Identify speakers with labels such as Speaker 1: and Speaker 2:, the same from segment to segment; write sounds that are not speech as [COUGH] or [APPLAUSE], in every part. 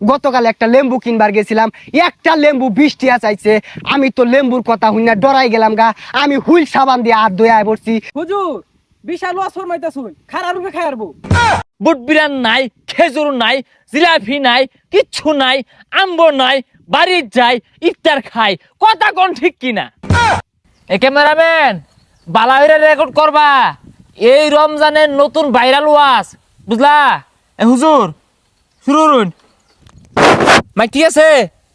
Speaker 1: গতকাল একটা লেম্বু কিনবার গেছিলাম একটা লেম্বু বিশ টিয়া চাইছে আমি তো লেম্বুর কথা হুইনা ডরাই গেলাম গা আমি হুইল সাবান দিয়ে হাত ধুয়ে পড়ছি
Speaker 2: হুজুর বিশাল ওয়াজ ফরমাইতাছুন খারাপ রূপে খায়ারবো
Speaker 3: বুট বিরান নাই খেজুর নাই জিলাপি নাই কিচ্ছু নাই আম্বর নাই বাড়ির যাই ইফতার খাই কথা কোন ঠিক কিনা? এ ক্যামেরাম্যান বালাইরে রেকর্ড করবা। এই রমজানের নতুন ভাইরাল ওয়াজ বুঝলা? এ হুজুর শুরু করুন। মাইক ঠিক আছে?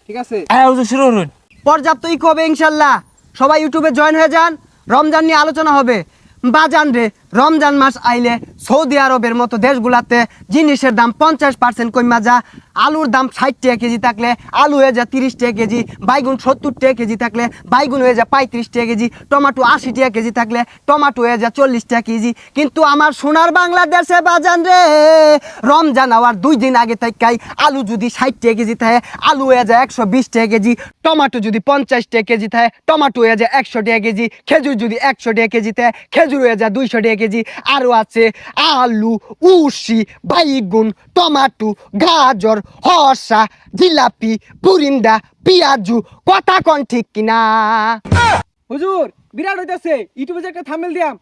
Speaker 2: ঠিক আছে।
Speaker 3: হ্যাঁ হুজুর শুরু করুন
Speaker 1: পর্যাপ্ত ইকো হবে ইনশাল্লাহ। সবাই ইউটিউবে জয়েন হয়ে যান রমজান নিয়ে আলোচনা হবে। বাজান রে রমজান মাস আইলে সৌদি আরবের মতো দেশগুলাতে জিনিসের দাম পঞ্চাশ পার্সেন্ট কমা যা আলুর দাম ষাট টাকা কেজি থাকলে আলু হয়ে যা তিরিশ টাকা কেজি, বাইগুন সত্তর টাকা কেজি থাকলে বাইগুন হয়ে যা পঁয়ত্রিশ টাকা কেজি, টমাটো আশি টাকা কেজি থাকলে টমাটো হয়ে যা চল্লিশ টাকা কেজি। কিন্তু আমার সোনার বাংলাদেশে বাজান রে, রমজান হওয়ার দুই দিন আগে থাকাই আলু যদি ষাট টাকা কেজি থাকে, আলু হয়ে যায় একশো বিশ টাকা কেজি, টমাটো যদি পঞ্চাশ টাকা কেজি থাকে, টমাটো হয়ে যায় একশো টাকা কেজি, খেজুর যদি একশো টাকা কেজি থাকে, খেজুর হয়ে যায় দুইশো টাকা কেজি। আরও আছে আলু উসি বাইগুন, টমাটো, গাজর হসা জিলাপি পুরিন্দা পিয়াজু কথা কন ঠিক কিনা?
Speaker 2: হুজুর বিরাট হইতাছে। ইউটিউবে যে একটা থাম্বেল দিয়াম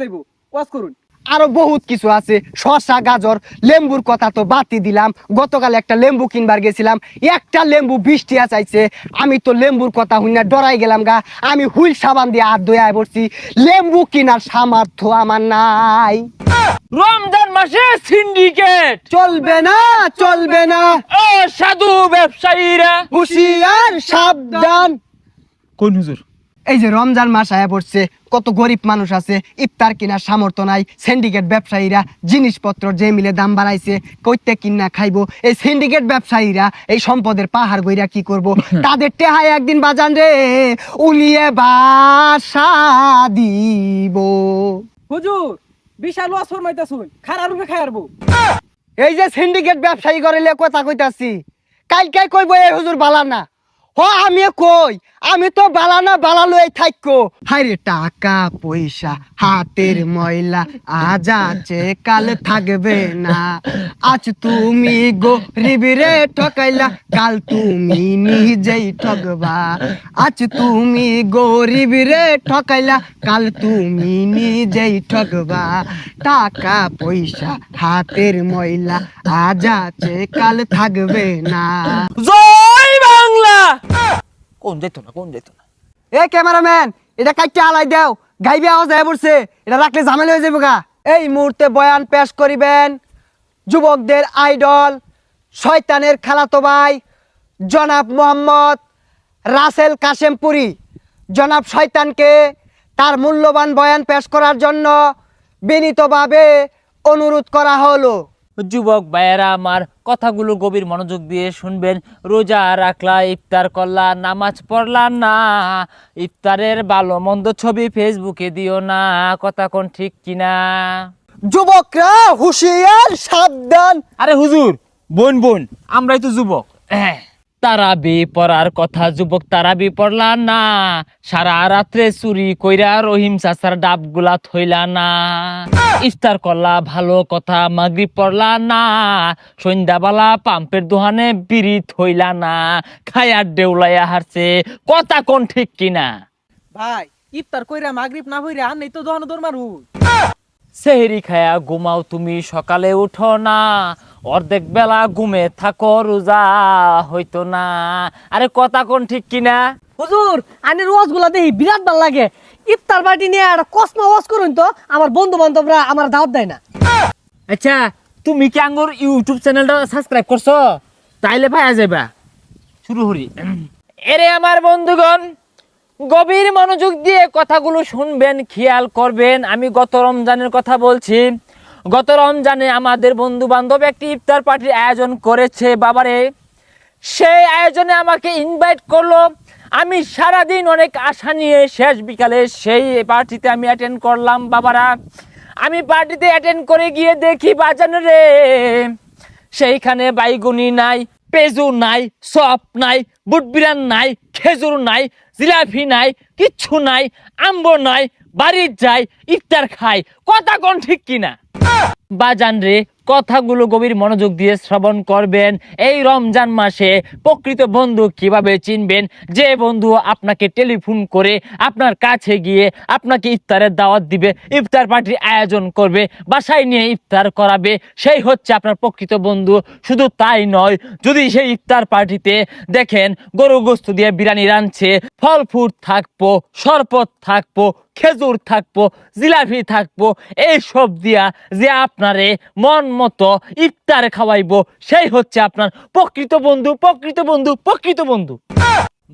Speaker 2: যাইবো। ওয়াজ করুন।
Speaker 1: আরও বহুত কিছু আছে। শসা গাজর লেম্বুর কথা তো বাতি দিলাম। গতকাল একটা লেম্বু কিনবার গেছিলাম। একটা লেম্বু বিশ টিয়া চাইছে আমি তো লেম্বুর কথা হুইনা ডরাই গেলাম গা। আমি হুইল সাবান দিয়ে হাত ধুয়ে পড়ছি। লেম্বু কিনার সামর্থ্য আমার নাই।
Speaker 3: রমজান মাসে সিন্ডিকেট।
Speaker 1: চলবে না চলবে না।
Speaker 3: ও সাধু ব্যবসায়ীরা।
Speaker 1: হুশিয়ার সাবধান।
Speaker 3: কোন হুজুর?
Speaker 1: এই যে রমজান মাস আয়া পড়ছে কত গরিব মানুষ আছে ইফতার কেনার সামর্থ্য নাই সিন্ডিকেট ব্যবসায়ীরা জিনিসপত্র যে মিলে দাম বাড়াইছে কইতে কিনা খাইবো। এই সিন্ডিকেট ব্যবসায়ীরা এই সম্পদের পাহাড় গইরা কি করব? [LAUGHS] তাদের টেহায় একদিন বাজান রে উলিয়ে বাসা দিব।
Speaker 2: হুজুর বিশাল আসর ফরমাইতাছুন খারাপ রূপে খায়ারবো।
Speaker 1: এই যে সিন্ডিকেট ব্যবসায়ী করে কথা কইতাছি, কালকে কইব এই হুজুর বালানা হ আমি কই। আমি তো বালানা বালালো এই থাকো হাইরে টাকা পয়সা হাতের ময়লা আজ আছে কাল থাকবে না। আজ তুমি গরিবরে ঠকাইলা কাল তুমি নিজেই ঠকবা। আজ তুমি গরিবরে ঠকাইলা কাল তুমি নিজেই ঠকবা। টাকা পয়সা হাতের ময়লা আজ আছে কাল থাকবে না।
Speaker 3: জয় বাংলা! কোন যেত না, কোন যেত না।
Speaker 1: এ ক্যামেরাম্যান, এটা কাইটা আলাই দাও, গাইবে আওয়াজ হয়ে পড়ছে, এটা রাখলে ঝামেলা হয়ে যাবে গা। এই মুহূর্তে বয়ান পেশ করিবেন যুবকদের আইডল, শয়তানের খালাতো ভাই, জনাব মোহাম্মদ রাসেল কাশেমপুরি। জনাব শয়তানকে তার মূল্যবান বয়ান পেশ করার জন্য বিনীতভাবে অনুরোধ করা হলো।
Speaker 3: যুবক ভাইয়েরা আমার কথাগুলো গভীর মনোযোগ দিয়ে শুনবেন। রোজা রাখলা ইফতার করলা নামাজ পড়লা না। ইফতারের ভালো মন্দ ছবি ফেসবুকে দিও না কথা কোন ঠিক কিনা?
Speaker 1: যুবকরা হুশিয়ার সাবধান।
Speaker 3: আরে হুজুর বোন বোন আমরাই তো যুবক। তারাবি পড়ার কথা, যুবক তারাবি পড়লা না। সারা রাত্রে চুরি কইরা রহিম চাচার ডাবগুলা থইলা না। ইফতার করলা, ভালো কথা মাগরি পড়লা না। সন্ধ্যাবেলা পাম্পের দোহানে বিড়ি থইলা না। খায়ার দেউলাইয়া হারছে, কথা কোন ঠিক কিনা?
Speaker 2: ভাই, ইফতার কইরা মাগরিব না হইরা নেই তো দহন দর মারু
Speaker 3: সেহেরি খায়া ঘুমাও তুমি সকালে উঠো না। অর্ধেক বেলা ঘুমে থাকো রোজা হইতো না। আরে কথা কোন ঠিক কিনা?
Speaker 4: হুজুর আনি রোজগুলা দেখি বিরাট ভালো লাগে। ইফতার পার্টি নিয়ে একটা কসমা ওয়াজ করুন তো আমার বন্ধু বান্ধবরা আমার দাওয়াত দেয় না।
Speaker 3: আচ্ছা তুমি কি আঙ্গুর ইউটিউব চ্যানেলটা সাবস্ক্রাইব করছ? তাইলে পাওয়া যাবা শুরু করি। এরে আমার বন্ধুগণ গভীর মনোযোগ দিয়ে কথাগুলো শুনবেন, খেয়াল করবেন। আমি গত রমজানের কথা বলছি। গত রমজানে আমাদের বন্ধু বান্ধব একটি ইফতার পার্টির আয়োজন করেছে। বাবারে, সেই আয়োজনে আমাকে ইনভাইট করল। আমি সারাদিন অনেক আশা নিয়ে শেষ বিকালে সেই পার্টিতে আমি অ্যাটেন্ড করলাম। বাবারা, আমি পার্টিতে অ্যাটেন্ড করে গিয়ে দেখি বাজানো রে, সেইখানে বাইগুনি নাই। পেজু নাই সপ নাই বুটবিরান নাই, খেজুর নাই, জিলাপি নাই, কিচ্ছু নাই, আম্ব নাই, বাড়ির যাই, ইফতার খাই। কথা কোন ঠিক কিনা? বাজান রে কথাগুলো গভীর মনোযোগ দিয়ে শ্রবণ করবেন। এই রমজান মাসে প্রকৃত বন্ধু কীভাবে চিনবেন? যে বন্ধু আপনাকে টেলিফোন করে আপনার কাছে গিয়ে আপনাকে ইফতারের দাওয়াত দিবে, ইফতার পার্টির আয়োজন করবে, বাসায় নিয়ে ইফতার করাবে, সেই হচ্ছে আপনার প্রকৃত বন্ধু। শুধু তাই নয়, যদি সেই ইফতার পার্টিতে দেখেন গরু গোস্ত দিয়ে বিরিয়ানি রাঁধছে ফল ফুড থাকব, শরবত থাকব, খেজুর থাকব, জিলাপি থাকব, এইসব দিয়া যে আপনারে মন মতো ইফতার খাওয়াইবো। সেই হচ্ছে আপনার প্রকৃত বন্ধু প্রকৃত বন্ধু প্রকৃত বন্ধু।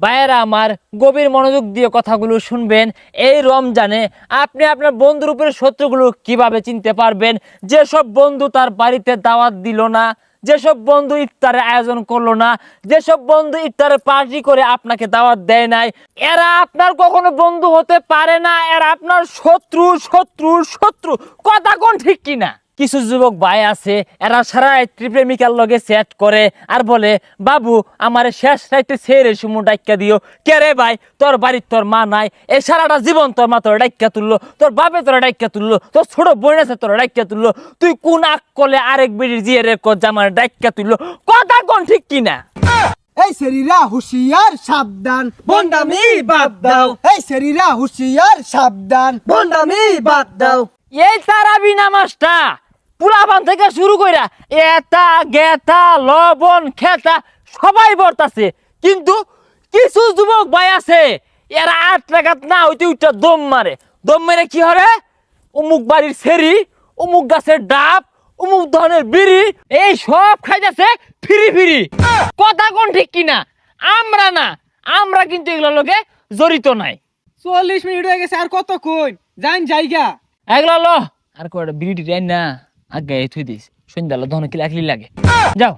Speaker 3: ভাইয়েরা আমার গভীর মনোযোগ দিয়ে কথাগুলো শুনবেন। এই রমজানে আপনি আপনার বন্ধুর উপরে শত্রুগুলো কীভাবে চিনতে পারবেন? যেসব বন্ধু তার বাড়িতে দাওয়াত দিল না, যেসব বন্ধু ইফতারের আয়োজন করল না, যেসব বন্ধু ইফতারে পার্টি করে আপনাকে দাওয়াত দেয় নাই, এরা আপনার কখনো বন্ধু হতে পারে না। এরা আপনার শত্রু শত্রু শত্রু। কথা কোন ঠিক কিনা? কিছু যুবক ভাই আছে এরা সারা রাত্রি প্রেমিকার লগে সেট করে আর বলে বাবু আমার শেষ রাইতে ছেড়ে সুমু ডাক্কা দিও। কে রে ভাই? তোর বাড়ির তোর মা নাই। এই সারাটা জীবন তোর মা তোর ডাক্কা তুললো। তোর বাপে তোর ডাক্কা তুললো। তোর ছোট বোন আছে তোর ডাক্কা তুললো। তুই কোন আক কলে আরেক বিড়ির জিয়ে রে জামার ডাক্কা তুললো? কথা কোন ঠিক কিনা?
Speaker 1: এই শরীরা হুশিয়ার সাবধান।
Speaker 4: বন্ডামি বাদ দাও।
Speaker 1: এই শরীরা হুশিয়ার সাবধান।
Speaker 4: বন্ডামি বাদ দাও।
Speaker 3: এই তারাবি নামাজটা পুলাবান থেকে শুরু কইরা এটা গেতা লবণ খেতা সবাই বর্তাছে। কিন্তু কিছু যুবক ভাই আছে এরা আট টাকাত না হইতে উঠটা দম মারে। দম মেরে কি হবে অমুক বাড়ির সেরি অমুক গাছের ডাব অমুক ধরনের বিড়ি এই সব খাইতেছে ফিরি ফিরি। কথা কোন ঠিক কিনা? আমরা না। আমরা কিন্তু এগুলো লোকে জড়িত নাই।
Speaker 2: চল্লিশ মিনিট হয়ে গেছে আর কতক্ষণ? যান জায়গা।
Speaker 3: এগুলো লো। আর কয়টা বিড়ি রেন না। আগে থুই দিস। সন্ধ্যালো কি লাগলি লাগে। যাও।